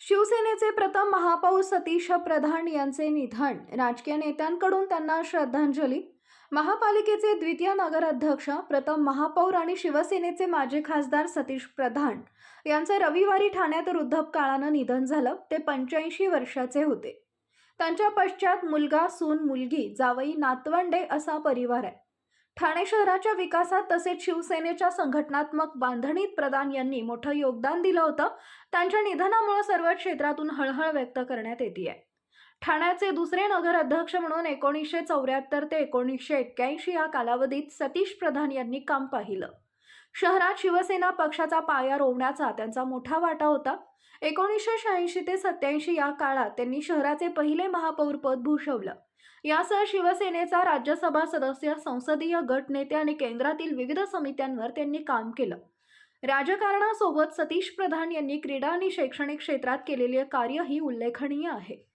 शिवसेनेचे प्रथम महापौर सतीश प्रधान यांचे निधन. राजकीय नेत्यांकडून त्यांना श्रद्धांजली. महापालिकेचे द्वितीय नगराध्यक्ष प्रथम महापौर आणि शिवसेनेचे माजी खासदार सतीश प्रधान यांचं रविवारी ठाण्यात वृद्धपकाळानं निधन झालं. ते पंच्याऐंशी वर्षाचे होते. त्यांच्या पश्चात मुलगा सून मुलगी जावई नातवंडे असा परिवार आहे. ठाणे शहराच्या विकासात तसेच शिवसेनेच्या संघटनात्मक बांधणीत प्रधान यांनी मोठं योगदान दिलं होतं. त्यांच्या निधनामुळे सर्व क्षेत्रातून हळहळ व्यक्त करण्यात येते ठाण्याचे दुसरे नगर अध्यक्ष म्हणून एकोणीसशे चौऱ्याहत्तर ते एकोणीसशे एक्क्याऐंशी या कालावधीत सतीश प्रधान यांनी काम पाहिलं. शहरात शिवसेना पक्षाचा पाया रोवण्याचा त्यांचा मोठा वाटा होता. एकोणीसशे शहाऐंशी ते सत्याऐंशी या काळात त्यांनी शहराचे पहिले महापौर पद भूषवलं. यासह शिवसेनेचा राज्यसभा सदस्य संसदीय गट नेते आणि केंद्रातील विविध समित्यांवर त्यांनी काम केलं. राजकारणासोबत सतीश प्रधान यांनी क्रीडा आणि शैक्षणिक क्षेत्रात केलेले कार्यही उल्लेखनीय आहे.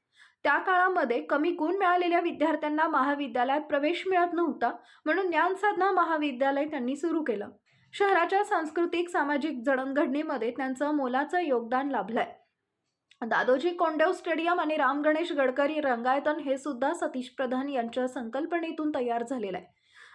त्या काळामध्ये कमी गुण मिळालेल्या विद्यार्थ्यांना महाविद्यालयात प्रवेश मिळत नव्हता म्हणून ज्ञानसाधना महाविद्यालय त्यांनी सुरू केलं. शहराच्या सांस्कृतिक सामाजिक जडणघडणीमध्ये त्यांचं मोलाचं योगदान लाभलंय. दादोजी कोंडेव स्टेडियम आणि राम गणेश गडकरी रंगायतन हे सुद्धा सतीश प्रधान यांच्या संकल्पनेतून तयार झालेलं आहे.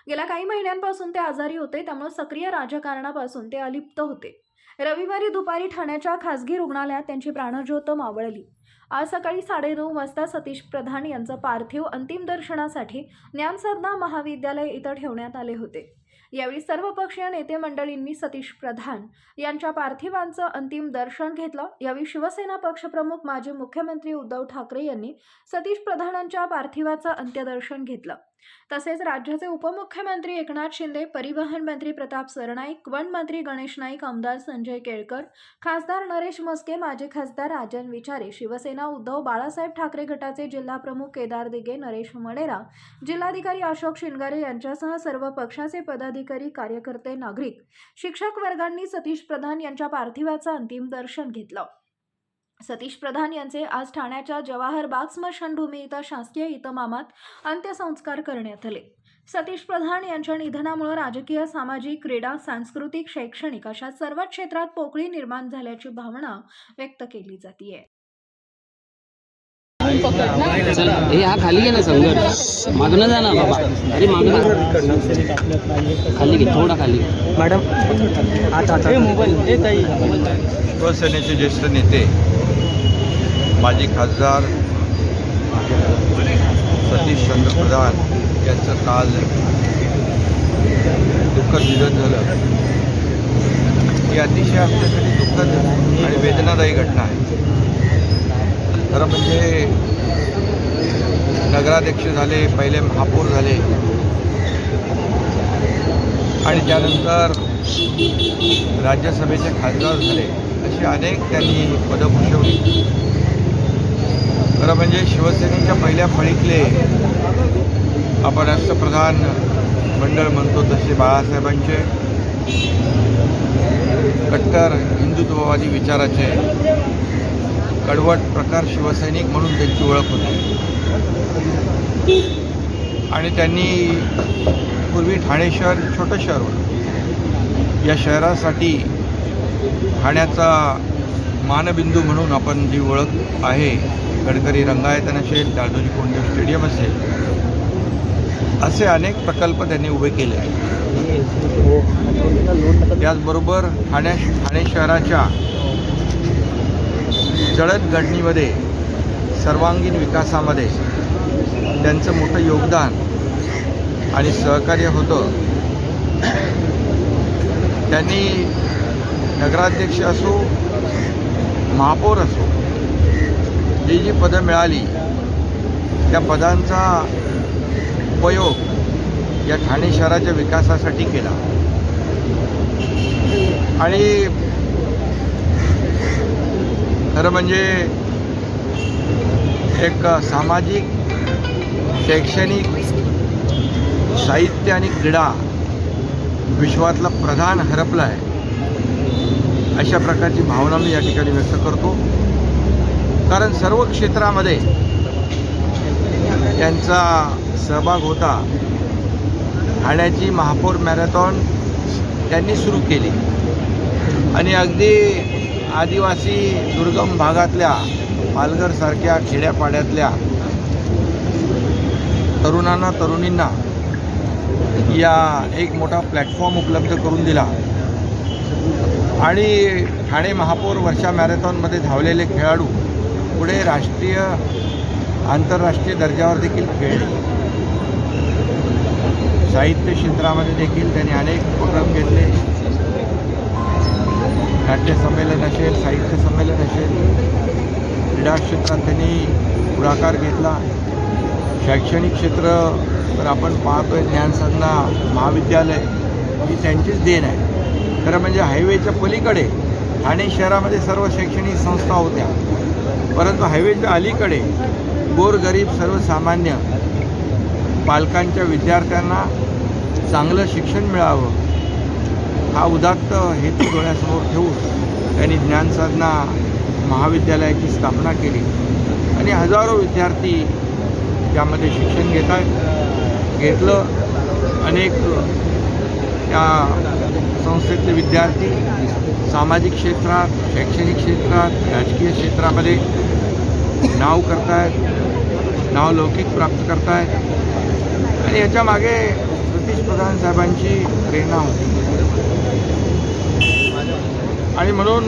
गेल्या काही महिन्यांपासून ते आजारी होते त्यामुळे सक्रिय राजकारणापासून ते अलिप्त होते. रविवारी दुपारी ठाण्याच्या खासगी रुग्णालयात त्यांची प्राणज्योत मावळली आज सकाळी साडेनऊ वाजता सतीश प्रधान यांचं पार्थिव अंतिम दर्शनासाठी ज्ञानसाधना महाविद्यालय इथं ठेवण्यात आले होते. यावेळी सर्व पक्षीय नेते मंडळींनी सतीश प्रधान यांच्या पार्थिवांचं अंतिम दर्शन घेतलं. यावेळी शिवसेना पक्षप्रमुख माजी मुख्यमंत्री उद्धव ठाकरे यांनी सतीश प्रधानांच्या पार्थिवाचं अंत्यदर्शन घेतलं. तसेच राज्याचे उपमुख्यमंत्री एकनाथ शिंदे परिवहन मंत्री प्रताप सरनाईक वन मंत्री गणेश नाईक आमदार संजय केळकर खासदार नरेश मस्के माजी खासदार राजन विचारे शिवसेना उद्धव बाळासाहेब ठाकरे गटाचे जिल्हा प्रमुख केदार दिगे नरेश मडेरा जिल्हाधिकारी अशोक शिनगारे यांच्यासह सर्व पक्षाचे पदाधिकारी कार्यकर्ते नागरिक शिक्षक वर्गांनी सतीश प्रधान यांच्या पार्थिवाचं अंतिम दर्शन घेतलं. सतीश प्रधान यांचे आज ठाण्याच्या जवाहर बाग स्मशानभूमी इथं शासकीय इतमामात अंत्यसंस्कार करण्यात आले. सतीश प्रधान यांच्या निधनामुळे राजकीय सामाजिक क्रीडा सांस्कृतिक शैक्षणिक अशा सर्व क्षेत्रात पोकळी निर्माण झाल्याची भावना व्यक्त केली जाते हे हा खाली घे ना संघट मागणं जा ना बाबा. अरे मागणं. खाली घे थोडा खाली. मॅडम आता आता मोबाईल ए ताई. शिवसेनेचे ज्येष्ठ नेते माजी खासदार सतीश चंद्र प्रधान यांचं काल दुःखद निधन झालं. ही अतिशय आमच्यासाठी दुःखद आणि वेदनादायी घटना आहे. खरं म्हणजे नगराध्यक्ष झाले पहिले महापौर झाले. आणि त्यानंतर राज्यसभेचे खासदार झाले अशी अनेक त्यांनी पदं भूषवली. खरं म्हणजे शिवसेनेच्या पहिल्या फळीतले आपण राष्ट्रप्रधान मंडळ म्हणतो तसे बाळासाहेबांचे कट्टर हिंदुत्ववादी विचाराचे कडवट प्रकार शिवसैनिक म्हणून त्यांची ओळख होती. आणि त्यांनी पूर्वी ठाणे शहर छोटं शहर होतं. या शहरासाठी ठाण्याचा मानबिंदू म्हणून आपण जी ओळख आहे गडकरी रंगायतन असेल दादोजी कोंडदेव स्टेडियम असेल असे अनेक प्रकल्प त्यांनी उभे केले त्याचबरोबर ठाण्या ठाणे शहराच्या जडणघडणीमध्ये सर्वांगीण विकासामध्ये त्यांचं मोठं योगदान आणि सहकार्य होतं. त्यांनी नगराध्यक्ष असो महापौर असो जी जी पदं मिळाली त्या पदांचा उपयोग या ठाणे शहराच्या विकासासाठी केला. आणि खरं म्हणजे एक सामाजिक शैक्षणिक साहित्य आणि क्रीडा विश्वातला प्रधान हरपला आहे. अशा प्रकारची भावना मी या ठिकाणी व्यक्त करतो. कारण सर्व क्षेत्रामध्ये त्यांचा सहभाग होता. ठाण्याची महापौर मॅरेथॉन त्यांनी सुरू केली. आणि अगदी आदिवासी दुर्गम भागातल्या पालघरसारख्या खेड्यापाड्यातल्या तरुणांना तरुणींना या एक मोठा प्लॅटफॉर्म उपलब्ध करून दिला. आणि ठाणे महापौर वर्षा मॅरेथॉनमध्ये धावलेले खेळाडू पुढे राष्ट्रीय आंतरराष्ट्रीय दर्जावर देखील खेळले. साहित्य क्षेत्रामध्ये देखील त्यांनी अनेक उपक्रम घेतले. नाट्य संमेलन असेल साहित्य संमेलन असेल क्रीडा क्षेत्रात त्यांनी पुढाकार घेतला. शैक्षणिक क्षेत्र तर आपण पाहतोय ज्ञानसाधना महाविद्यालय ही त्यांचीच देण आहे. खरं म्हणजे हायवेच्या पलीकडे ठाणे शहरामध्ये सर्व शैक्षणिक संस्था होत्या. परंतु हायवेच्या अलीकडे गोरगरीब सर्वसामान्य पालकांच्या विद्यार्थ्यांना चांगलं शिक्षण मिळावं हा उदात्त हेतू डोळ्यासमोर ठेवून त्यांनी ज्ञानसाधना महाविद्यालयाची स्थापना केली. आणि हजारो विद्यार्थी त्यामध्ये शिक्षण घेत आहेत घेतलं. अनेक त्या संस्थेतले विद्यार्थी सामाजिक क्षेत्रात शैक्षणिक क्षेत्रात राजकीय क्षेत्रामध्ये नाव करतायत नाव लौकिक प्राप्त करतायत. आणि याच्या मागे सतीश प्रधान साहेबांची प्रेरणा होती. आणि म्हणून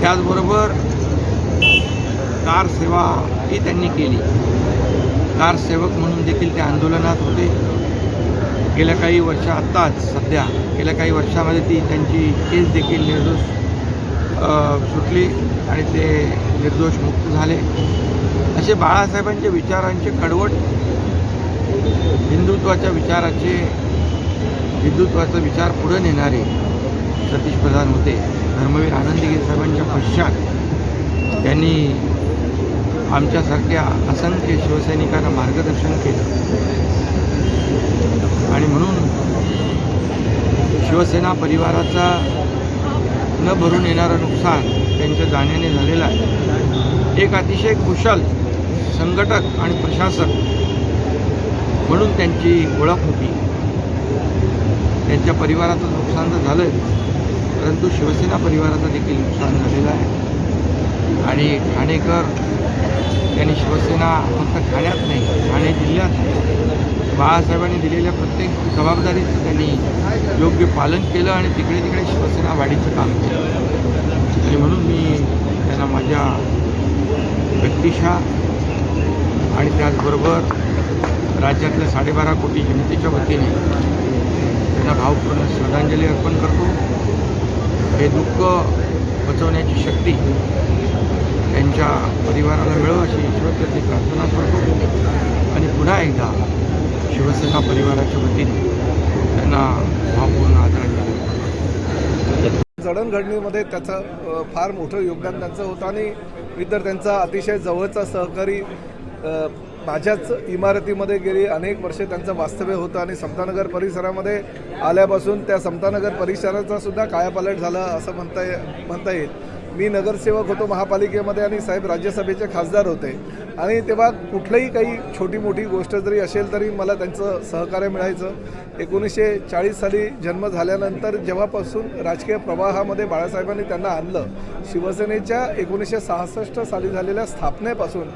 त्याचबरोबर कार सेवा ही त्यांनी केली. कार सेवक म्हणून देखील ते आंदोलनात होते. गेल्या काही वर्ष आत्ताच सध्या गेल्या काही वर्षामध्ये ती त्यांची केस देखील निर्दोष सुटली आणि ते निर्दोष मुक्त झाले. असे बाळासाहेबांच्या विचारांचे कडवट हिंदुत्वाच्या विचाराचे हिंदुत्वाचा विचार पुढे नेणारे सतीश प्रधान होते. धर्मवीर आनंदगिरी साहेबांच्या पश्चात त्यांनी आमच्यासारख्या असंख्य शिवसैनिकांना मार्गदर्शन केलं. आणि म्हणून शिवसेना परिवाराचा न भरून येणारं नुकसान त्यांच्या जाण्याने झालेलं आहे. एक अतिशय कुशल संघटक आणि प्रशासक म्हणून त्यांची ओळख होती. त्यांच्या परिवाराचं नुकसान तर झालं परंतु शिवसेना परिवाराचं देखील नुकसान झालेलं आहे. आणि ठाणेकर त्यांनी शिवसेना फक्त ठाण्यात नाही ठाणे जिल्ह्यात बाळासाहेबांनी दिलेल्या प्रत्येक जबाबदारीचं त्यांनी योग्य पालन केलं आणि तिकडे तिकडे शिवसेना वाढीचं काम केलं. आणि म्हणून मी त्यांना माझ्या व्यक्तिशा आणि त्याचबरोबर राज्यातल्या साडेबारा कोटी जनतेच्या वतीने त्यांना भावपूर्ण श्रद्धांजली अर्पण करतो. हे दुःख पचवण्याची शक्ती त्यांच्या परिवाराला मिळो अशी ईश्वरप्रती प्रार्थना करतो आणि पुन्हा एकदा शिवसेना परिवाराच्या वतीने त्यांना भावपूर्ण आदरांजली जडणघडणीमध्ये त्याचं फार मोठं योगदान त्यांचं होतं आणि मी तर त्यांचा अतिशय जवळचा सहकारी माझ्याच इमारतीमध्ये गेली. अनेक वर्षे त्यांचं वास्तव्य होतं आणि समतानगर परिसरामध्ये आल्यापासून त्या समतानगर परिसराचा सुद्धा कायापालट झाला असं म्हणता ये म्हणता येईल. मी नगरसेवक होतो महापालिकेमध्ये आणि साहेब राज्यसभेचे खासदार होते. आणि तेव्हा कुठलंही काही छोटी मोठी गोष्ट जरी असेल तरी मला त्यांचं सहकार्य मिळायचं. एकोणीसशे चाळीस साली जन्म झाल्यानंतर जेव्हापासून राजकीय प्रवाहामध्ये बाळासाहेबांनी त्यांना आणलं शिवसेनेच्या एकोणीसशे सहासष्ट साली झालेल्या स्थापनेपासून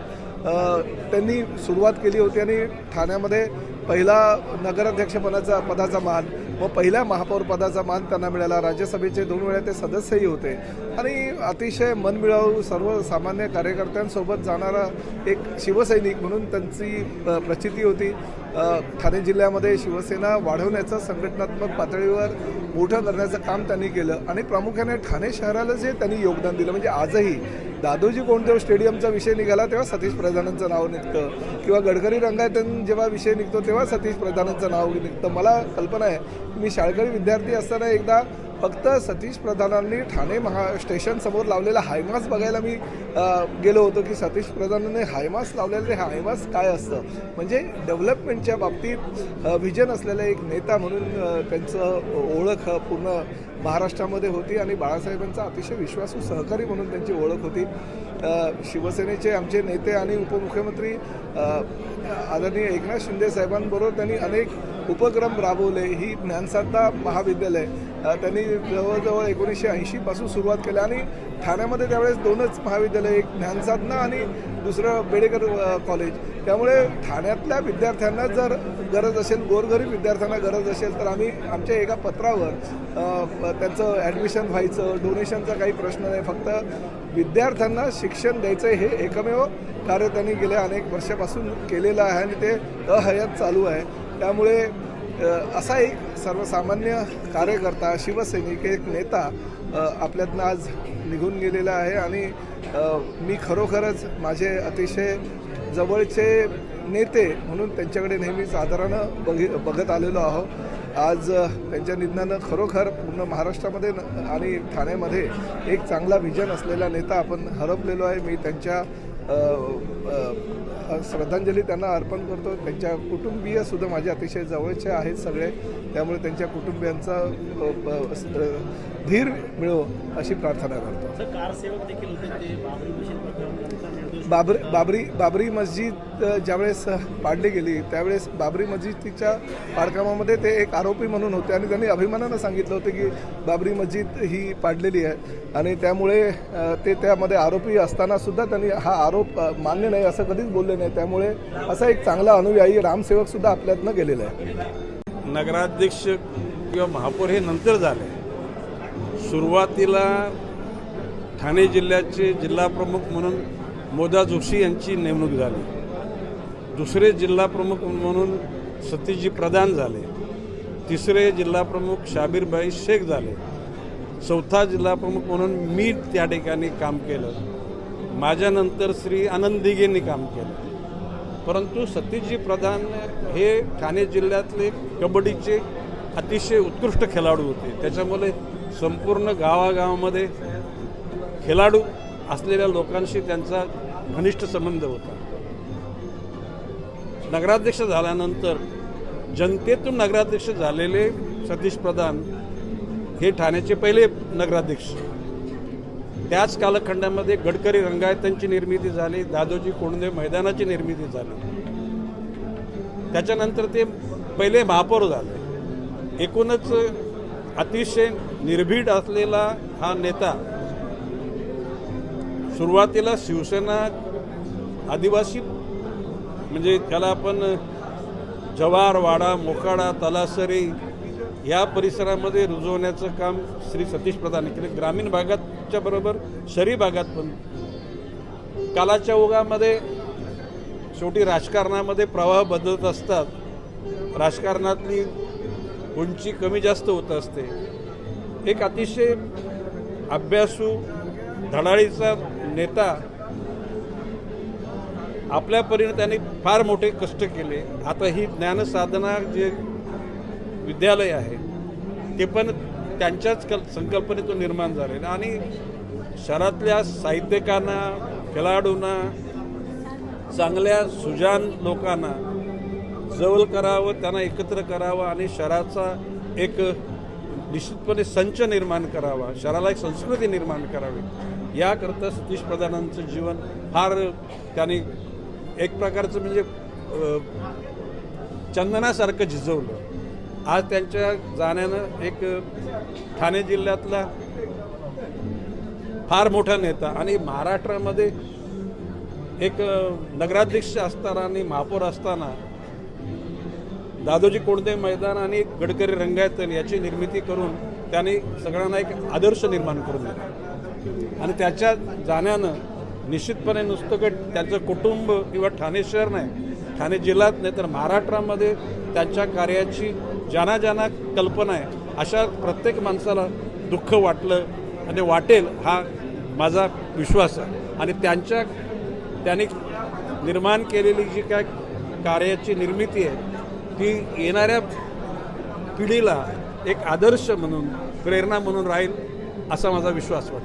त्यांनी सुरुवात केली होती आणि ठाण्यामध्ये पहिला नगराध्यक्षपदाचा पदाचा मान व पहिल्या महापौर पदाचा मान त्यांना मिळाला. राज्यसभेचे दोन वेळा ते सदस्यही होते. आणि अतिशय मनमिळावू सर्वसामान्य कार्यकर्त्यांसोबत जाणारा एक शिवसैनिक म्हणून त्यांची प्रचिती होती. ठाणे जिल्ह्यामध्ये शिवसेना वाढवण्याचं संघटनात्मक पातळीवर मोठं करण्याचं काम त्यांनी केलं आणि प्रामुख्याने ठाणे शहराला जे त्यांनी योगदान दिलं म्हणजे आजही दादोजी कोंडदेव स्टेडियमचा विषय निघाला तेव्हा सतीश प्रधानांचं नाव निघतं. किंवा गडकरी रंगायतन जेव्हा विषय निघतो तेव्हा सतीश प्रधानांचं नाव निघतं. मला कल्पना आहे मी शाळकरी विद्यार्थी असताना एकदा फक्त सतीश प्रधानांनी ठाणे महा स्टेशनसमोर लावलेला हायमास बघायला मी गेलो होतो की सतीश प्रधानांनी हायमास लावलेलं ते हायमास काय असतं? म्हणजे डेव्हलपमेंटच्या बाबतीत व्हिजन असलेला एक नेता म्हणून त्यांचं ओळख पूर्ण महाराष्ट्रामध्ये होती आणि बाळासाहेबांचा अतिशय विश्वासू सहकारी म्हणून त्यांची ओळख होती. शिवसेनेचे आमचे नेते आणि उपमुख्यमंत्री आदरणीय एकनाथ शिंदे साहेबांबरोबर त्यांनी अनेक उपक्रम राबवले. ही ज्ञानसाधना महाविद्यालय त्यांनी जवळजवळ एकोणीसशे ऐंशीपासून सुरुवात केली आणि ठाण्यामध्ये त्यावेळेस दोनच महाविद्यालय एक ज्ञानसाधना आणि दुसरं बेडेकर कॉलेज. त्यामुळे ठाण्यातल्या विद्यार्थ्यांना जर गरज असेल गोरगरीब विद्यार्थ्यांना गरज असेल तर आम्ही आमच्या एका पत्रावर त्यांचं ॲडमिशन व्हायचं डोनेशनचा काही प्रश्न नाही. फक्त विद्यार्थ्यांना शिक्षण द्यायचं हे एकमेव कार्य त्यांनी गेल्या अनेक वर्षापासून केलेलं आहे आणि ते अहयात चालू आहे. त्यामुळे असा एक सर्वसामान्य कार्यकर्ता शिवसैनिक एक नेता आपल्यातनं आज निघून गेलेला आहे आणि मी खरोखरच माझे अतिशय जवळचे नेते म्हणून त्यांच्याकडे नेहमीच आदरानं बघि बघत आलेलो आहोत. आज त्यांच्या निधनानं खरोखर पूर्ण महाराष्ट्रामध्ये न- आणि ठाण्यामध्ये एक चांगला व्हिजन असलेला नेता आपण हरपलेलो आहे. मी त्यांच्या श्रद्धांजली त्यांना अर्पण करतो. त्यांच्या कुटुंबीय सुद्धा माझे अतिशय जवळचे आहेत सगळे. त्यामुळे त्यांच्या कुटुंबियांचा धीर मिळो अशी प्रार्थना करतो. बाबर बाबरी बाबरी बाबरी मस्जिद ज्यावेळेस पाडली गेली त्यावेळेस बाबरी मस्जिदच्या पाडकामामध्ये ते एक आरोपी म्हणून होते आणि त्यांनी अभिमानानं सांगितलं होतं की बाबरी मस्जिद ही पाडलेली आहे. आणि त्यामुळे ते त्यामध्ये आरोपी असताना सुद्धा त्यांनी हा आरोप मान्य नाही असं कधीच बोलले नाही. त्यामुळे असा एक चांगला अनुयायी रामसेवक सुद्धा आपल्यातनं गेलेला आहे. नगराध्यक्ष किंवा महापौर हे नंतर झाले. सुरुवातीला ठाणे जिल्ह्याचे जिल्हाप्रमुख म्हणून मोदा जोशी यांची नेमणूक झाली. दुसरे जिल्हाप्रमुख म्हणून सतीजी प्रधान झाले. तिसरे जिल्हाप्रमुख शाबीरबाई शेख झाले. चौथा जिल्हाप्रमुख म्हणून मी त्या ठिकाणी काम केलं. माझ्यानंतर श्री आनंद काम केलं. परंतु सतीशजी प्रधान हे ठाणे जिल्ह्यातले कबड्डीचे अतिशय उत्कृष्ट खेळाडू होते. त्याच्यामुळे संपूर्ण गावागावामध्ये खेळाडू असलेल्या लोकांशी त्यांचा घनिष्ठ संबंध होता. नगराध्यक्ष झाल्यानंतर जनतेतून नगराध्यक्ष झालेले सतीश प्रधान हे ठाण्याचे पहिले नगराध्यक्ष. त्याच कालखंडामध्ये गडकरी रंगायतांची निर्मिती झाली दादोजी कोंडदेव मैदानाची निर्मिती झाली. त्याच्यानंतर ते पहिले महापौर झाले. एकूणच अतिशय निर्भीड असलेला हा नेता सुरुवातीला शिवसेना आदिवासी म्हणजे त्याला आपण जवारवाडा मोकाडा तलासरी या परिसरामध्ये रुजवण्याचं काम श्री सतीश प्रधान केलं. ग्रामीण भागाच्या बरोबर शहरी भागात पण कालाच्या ओघामध्ये शेवटी राजकारणामध्ये प्रवाह बदलत असतात. राजकारणातली उंची कमी जास्त होत असते. एक अतिशय अभ्यासू धडाळीचा नेता आपल्या परीने त्यांनी फार मोठे कष्ट केले. आता ही ज्ञानसाधना जे विद्यालय आहे ते पण त्यांच्याच कल संकल्पनेतून निर्माण झालेलं आणि शहरातल्या साहित्यिकांना खेळाडूंना चांगल्या सुजान लोकांना जवळ करावं त्यांना एकत्र करावं आणि शहराचा एक निश्चितपणे संच निर्माण करावा शहराला एक संस्कृती निर्माण करावी. याकरता सतीश प्रधानांचं जीवन फार त्यांनी एक प्रकारचं म्हणजे चंदनासारखं झिजवलं. आज त्यांच्या जाण्यानं एक ठाणे जिल्ह्यातला फार मोठा नेता आणि महाराष्ट्रामध्ये एक नगराध्यक्ष असताना आणि महापौर असताना दादोजी कोणते मैदान आणि गडकरी रंगायतन याची निर्मिती करून त्यांनी सगळ्यांना एक आदर्श निर्माण करून दिला. आणि त्याच्या जाण्यानं निश्चितपणे नुसतं का त्यांचं कुटुंब किंवा ठाणे शहर नाही ठाणे जिल्ह्यात नाही तर महाराष्ट्रामध्ये त्यांच्या कार्याची ज्यांना ज्यांना कल्पना आहे. अशा प्रत्येक माणसाला दुःख वाटलं आणि वाटेल हा माझा विश्वास आहे. आणि त्यांच्या त्यांनी निर्माण केलेली जी काय कार्याची निर्मिती आहे ती येणाऱ्या पिढीला एक आदर्श म्हणून प्रेरणा म्हणून राहील असा माझा विश्वास वाटतो.